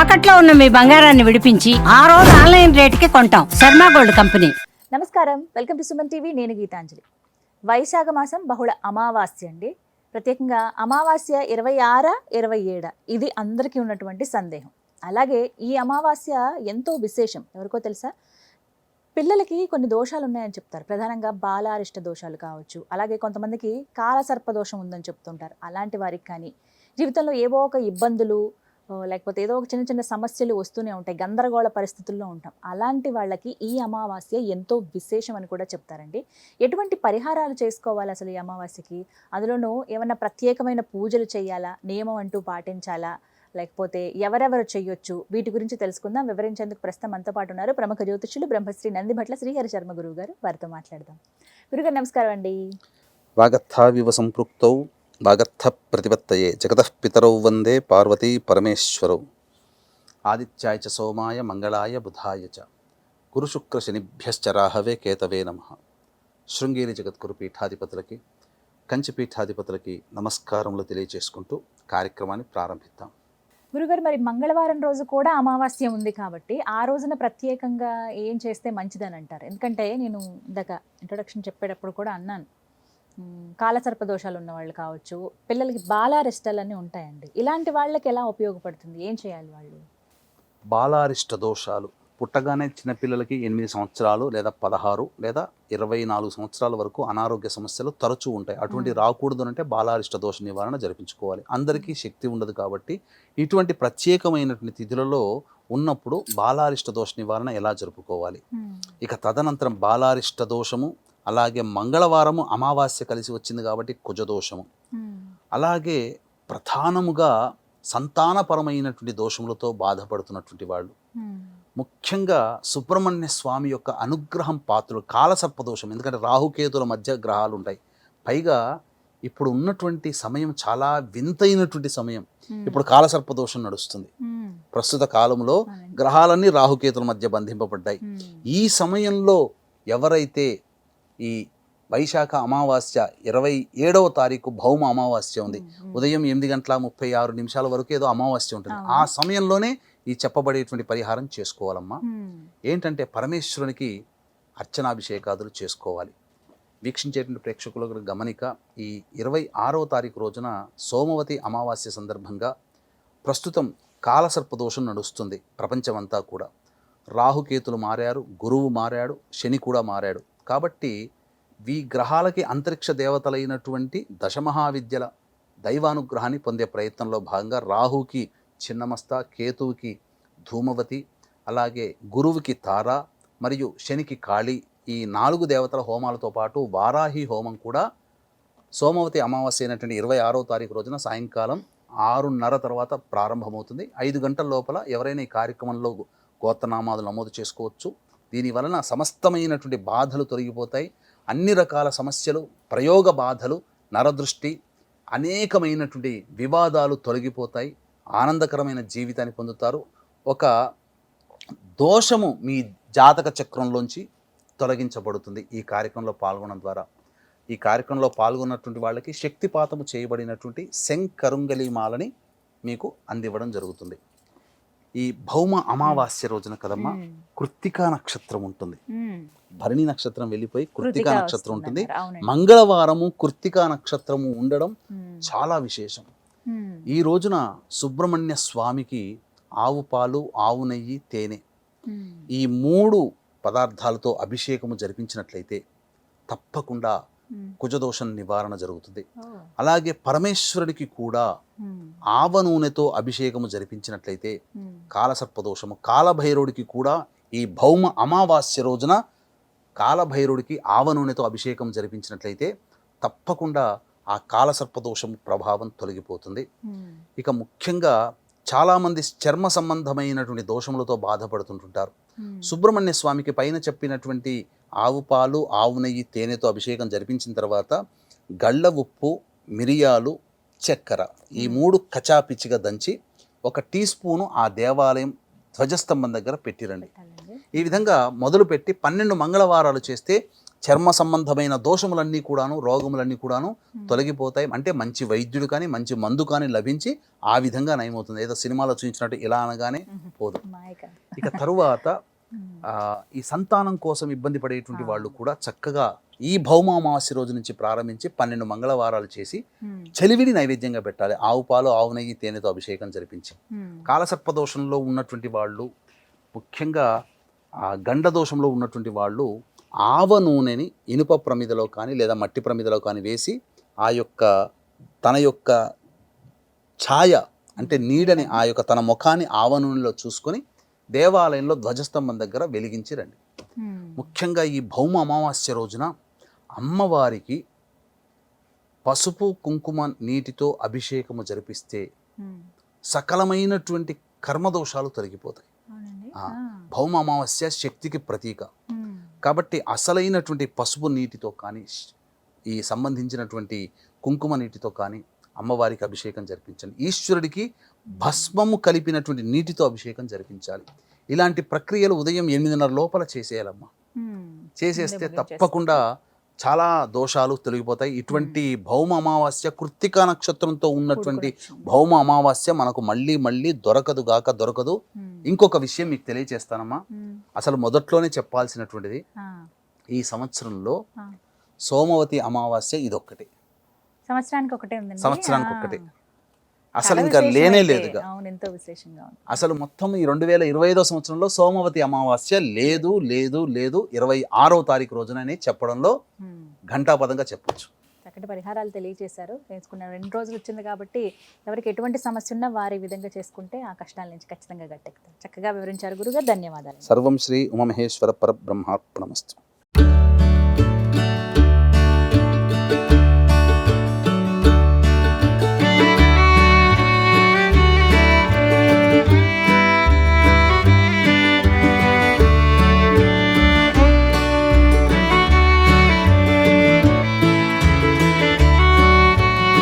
తాకట్లో ఉన్న మీ బంగారాన్ని విడిపించి ఆ రోజు ఆన్లైన్ రేటుకి కొంటాం. Sharma gold company. నమస్కారం. Welcome to Suman TV. నేను గీతాంజలి. వైశాఖ మాసం బహుళ అమావాస్య అండి. ప్రత్యేకంగా అమావాస్య ఇరవై ఆర ఇరవై ఏడ? ఇది అందరికీ ఉన్నటువంటి సందేహం. అలాగే ఈ అమావాస్య ఎంతో విశేషం. ఎవరికో తెలుసా? పిల్లలకి కొన్ని దోషాలు ఉన్నాయని చెప్తారు. ప్రధానంగా బాలారిష్ట దోషాలు కావచ్చు. అలాగే కొంతమందికి కాలసర్ప దోషం ఉందని చెప్తుంటారు. అలాంటి వారికి కానీ జీవితంలో ఏవో ఒక ఇబ్బందులు లేకపోతే ఏదో ఒక చిన్న చిన్న సమస్యలు వస్తూనే ఉంటాయి గందరగోళ పరిస్థితుల్లో ఉంటాం. అలాంటి వాళ్ళకి ఈ అమావాస్య ఎంతో విశేషం అని కూడా చెప్తారండి. ఎటువంటి పరిహారాలు చేసుకోవాలి అసలు ఈ అమావాస్యకి? అందులోనూ ఏమన్నా ప్రత్యేకమైన పూజలు చేయాలా? నియమం అంటూ పాటించాలా? లేకపోతే ఎవరెవరు చేయొచ్చు? వీటి గురించి తెలుసుకుందాం. వివరించేందుకు ప్రస్తుతం మనతో పాటు ఉన్నారు ప్రముఖ జ్యోతిష్యులు బ్రహ్మశ్రీ నందిభట్ల శ్రీహరి శర్మ గురువు గారు. వారితో మాట్లాడదాం. గురుగారు నమస్కారం అండి. వాగర్థావివ సంపృక్తౌ వాగర్థ ప్రతిపత్తయే జగతః పితరౌ వందే పార్వతీ పరమేశ్వరౌ ఆదిత్యాయ చ సోమాయ మంగళాయ బుధాయ చ గురుశుక్ర శనిభ్యశ్చ రాహవే కేతవే నమ శృంగేరి జగద్గురు పీఠాధిపతులకి కంచి పీఠాధిపతులకి నమస్కారములు తెలియజేసుకుంటూ కార్యక్రమాన్ని ప్రారంభిద్దాం. గురుగారు మరి మంగళవారం రోజు కూడా అమావాస్య ఉంది కాబట్టి ఆ రోజున ప్రత్యేకంగా ఏం చేస్తే మంచిదని అంటారు ఎందుకంటే నేను ఇందాక ఇంట్రొడక్షన్ చెప్పేటప్పుడు కూడా అన్నాను. కాలసర్ప దోషాలు ఉన్న వాళ్ళు కావచ్చు పిల్లలకి బాలారిష్టాలన్నీ ఉంటాయండి. ఇలాంటి వాళ్ళకి ఎలా ఉపయోగపడుతుంది? ఏం చేయాలి వాళ్ళు? బాలారిష్ట దోషాలు. పుట్టగానే చిన్నపిల్లలకి ఎనిమిది సంవత్సరాలు లేదా పదహారు లేదా ఇరవై నాలుగు సంవత్సరాల వరకు అనారోగ్య సమస్యలు తరచూ ఉంటాయి. అటువంటి. రాకూడదు అంటే బాలారిష్ట దోష నివారణ జరిపించుకోవాలి. అందరికీ శక్తి ఉండదు కాబట్టి ఇటువంటి ప్రత్యేకమైనటువంటి తిథులలో ఉన్నప్పుడు బాలారిష్ట దోష నివారణ ఎలా జరుపుకోవాలి? ఇక తదనంతరం బాలారిష్ట దోషము అలాగే మంగళవారము అమావాస్య కలిసి వచ్చింది కాబట్టి కుజదోషము. అలాగే ప్రధానముగా సంతానపరమైనటువంటి దోషములతో బాధపడుతున్నటువంటి వాళ్ళు. ముఖ్యంగా సుబ్రహ్మణ్య స్వామి యొక్క అనుగ్రహం పాత్రులు కాలసర్ప దోషం ఎందుకంటే రాహుకేతుల మధ్య గ్రహాలు ఉంటాయి పైగా ఇప్పుడు ఉన్నటువంటి సమయం చాలా వింతైనటువంటి సమయం. ఇప్పుడు కాలసర్ప దోషం నడుస్తుంది. ప్రస్తుత కాలంలో గ్రహాలన్నీ రాహుకేతుల మధ్య బంధింపబడ్డాయి. ఈ సమయంలో ఎవరైతే ఈ వైశాఖ అమావాస్య ఇరవై ఏడవ తారీఖు భౌమ అమావాస్య ఉంది. ఉదయం ఎనిమిది గంటల ముప్పై ఆరు నిమిషాల వరకు ఏదో అమావాస్య ఉంటుంది. ఆ సమయంలోనే ఈ చెప్పబడేటువంటి పరిహారం చేసుకోవాలమ్మా. ఏంటంటే పరమేశ్వరునికి అర్చనాభిషేకాదులు చేసుకోవాలి. వీక్షించేటువంటి ప్రేక్షకులకు గమనిక ఈ ఇరవై ఆరవ తారీఖు రోజున సోమవతి అమావాస్య సందర్భంగా ప్రస్తుతం కాలసర్ప దోషం నడుస్తుంది ప్రపంచమంతా కూడా. రాహుకేతులు మారారు గురువు మారాడు శని కూడా మారాడు. కాబట్టి ఈ గ్రహాలకి అంతరిక్ష దేవతలైనటువంటి దశమహావిద్యల దైవానుగ్రహాన్ని పొందే ప్రయత్నంలో భాగంగా రాహుకి చిన్నమస్త కేతువుకి ధూమవతి అలాగే గురువుకి తార మరియు శనికి కాళి ఈ నాలుగు దేవతల హోమాలతో పాటు వారాహి హోమం కూడా సోమవతి అమావాస్య అయినటువంటి ఇరవై ఆరో తారీఖు రోజున సాయంకాలం ఆరున్నర తర్వాత ప్రారంభమవుతుంది. ఐదు గంటల లోపల ఎవరైనా ఈ కార్యక్రమంలో గోత్రనామాలు నమోదు చేసుకోవచ్చు. దీని వలన సమస్తమైనటువంటి బాధలు తొలగిపోతాయి. అన్ని రకాల సమస్యలు ప్రయోగ బాధలు నరదృష్టి అనేకమైనటువంటి వివాదాలు తొలగిపోతాయి. ఆనందకరమైన జీవితాన్ని పొందుతారు. ఒక దోషము మీ జాతక చక్రంలోంచి తొలగించబడుతుంది ఈ కార్యక్రమంలో పాల్గొనడం ద్వారా. ఈ కార్యక్రమంలో పాల్గొన్నటువంటి వాళ్ళకి శక్తిపాతము చేయబడినటువంటి శంకరుంగలి మాలని మీకు అందివ్వడం జరుగుతుంది. ఈ భౌమ అమావాస్య రోజున కదమ్మా కృత్తికా నక్షత్రం ఉంటుంది. భరణి నక్షత్రం వెళ్ళిపోయి కృత్తికా నక్షత్రం ఉంటుంది. మంగళవారము కృత్తికా నక్షత్రము ఉండడం చాలా విశేషం. ఈ రోజున సుబ్రహ్మణ్య స్వామికి ఆవు పాలు ఆవు నెయ్యి తేనె ఈ మూడు పదార్థాలతో అభిషేకము జరిపించినట్లయితే తప్పకుండా కుజదోషం నివారణ జరుగుతుంది. అలాగే పరమేశ్వరుడికి కూడా ఆవ నూనెతో అభిషేకము జరిపించినట్లయితే కాలసర్పదోషము కాలభైరవుడికి కూడా ఈ భౌమ అమావాస్య రోజున కాలభైరవుడికి ఆవ నూనెతో అభిషేకం జరిపించినట్లయితే తప్పకుండా ఆ కాలసర్పదోషం ప్రభావం తొలగిపోతుంది. ఇక ముఖ్యంగా చాలామంది చర్మ సంబంధమైనటువంటి దోషములతో బాధపడుతుంటుంటారు. సుబ్రహ్మణ్య స్వామికి పైన చెప్పినటువంటి ఆవు పాలు ఆవు నెయ్యి తేనెతో అభిషేకం జరిపించిన తర్వాత గళ్ళ ఉప్పు మిరియాలు చక్కెర ఈ మూడు కచాపిచ్చిగా దంచి ఒక టీ స్పూను ఆ దేవాలయం ధ్వజస్తంభం దగ్గర పెట్టిరండి. ఈ విధంగా మొదలుపెట్టి పన్నెండు మంగళవారాలు చేస్తే చర్మ సంబంధమైన దోషములన్నీ కూడాను రోగములన్నీ కూడాను తొలగిపోతాయి. అంటే మంచి వైద్యుడు కానీ మంచి మందు కానీ లభించి ఆ విధంగా నయమవుతుంది. ఏదో సినిమాలో చూపించినట్టు ఇలా అనగానే పోదు. ఇక తరువాత ఈ సంతానం కోసం ఇబ్బంది పడేటువంటి వాళ్ళు కూడా చక్కగా ఈ భౌమామావాస్య రోజు నుంచి ప్రారంభించి పన్నెండు మంగళవారాలు చేసి చలివిడి నైవేద్యంగా పెట్టాలి. ఆవు పాలు ఆవు నెయ్యి తేనెతో అభిషేకం జరిపించి. కాలసర్ప దోషంలో ఉన్నటువంటి వాళ్ళు ముఖ్యంగా ఆ గండ దోషంలో ఉన్నటువంటి వాళ్ళు ఆవ నూనెని ఇనుప ప్రమిదలో కానీ లేదా మట్టి ప్రమిదలో కానీ వేసి ఆ యొక్క తన యొక్క ఛాయ అంటే నీడని ఆ యొక్క తన ముఖాన్ని ఆవ నూనెలో చూసుకొని దేవాలయంలో ధ్వజస్తంభం దగ్గర వెలిగించి రండి. ముఖ్యంగా ఈ భౌమ అమావాస్య రోజున అమ్మవారికి పసుపు కుంకుమ నీటితో అభిషేకము జరిపిస్తే సకలమైనటువంటి కర్మదోషాలు తొలగిపోతాయి. భౌమ అమావాస్య శక్తికి ప్రతీక. కాబట్టి అసలైనటువంటి పసుపు నీటితో కానీ ఈ సంబంధించినటువంటి కుంకుమ నీటితో కానీ అమ్మవారికి అభిషేకం జరిపించండి. ఈశ్వరుడికి భస్మము కలిపినటువంటి నీటితో అభిషేకం జరిపించాలి. ఇలాంటి ప్రక్రియలు ఉదయం ఎనిమిదిన్నర లోపల చేసేయాలమ్మా. చేసేస్తే తప్పకుండా చాలా దోషాలు తొలగిపోతాయి. ఇటువంటి భౌమ అమావాస్య కృత్తికా నక్షత్రంతో ఉన్నటువంటి భౌమ అమావాస్య మనకు మళ్ళీ మళ్ళీ దొరకదు గాక దొరకదు. ఇంకొక విషయం మీకు తెలియజేస్తానమ్మా అసలు మొదట్లోనే చెప్పాల్సినటువంటిది ఈ సంవత్సరంలో. సోమవతి అమావాస్య ఇదొక్కటి. సంవత్సరానికి ఒకటే సంవత్సరానికి ఆ. అసలు ఇంకా లేనే. లేదు ఇక. అవును ఎంతో విశేషంగా ఉంది. అసలు మొత్తం ఈ రెండు వేల ఇరవై ఐదో సంవత్సరంలో సోమవతి అమావాస్య లేదు లేదు లేదు ఇరవై ఆరో తారీఖు రోజునని చెప్పడంలో. ఘంటాపదంగా చెప్పొచ్చు. చక్కటి పరిహారాలు తెలియజేశారు. తెలుసుకున్నారు రెండు రోజులు వచ్చింది కాబట్టి ఎవరికి ఎటువంటి సమస్య ఉన్నా వారి విధంగా చేసుకుంటే ఆ కష్టాల నుంచి ఖచ్చితంగా గట్టెక్కుతారు. చక్కగా వివరించారు గురుగారు. ధన్యవాదాలు. సర్వం శ్రీ ఉమమహేశ్వర పరబ్రహ్మార్పణమస్తు.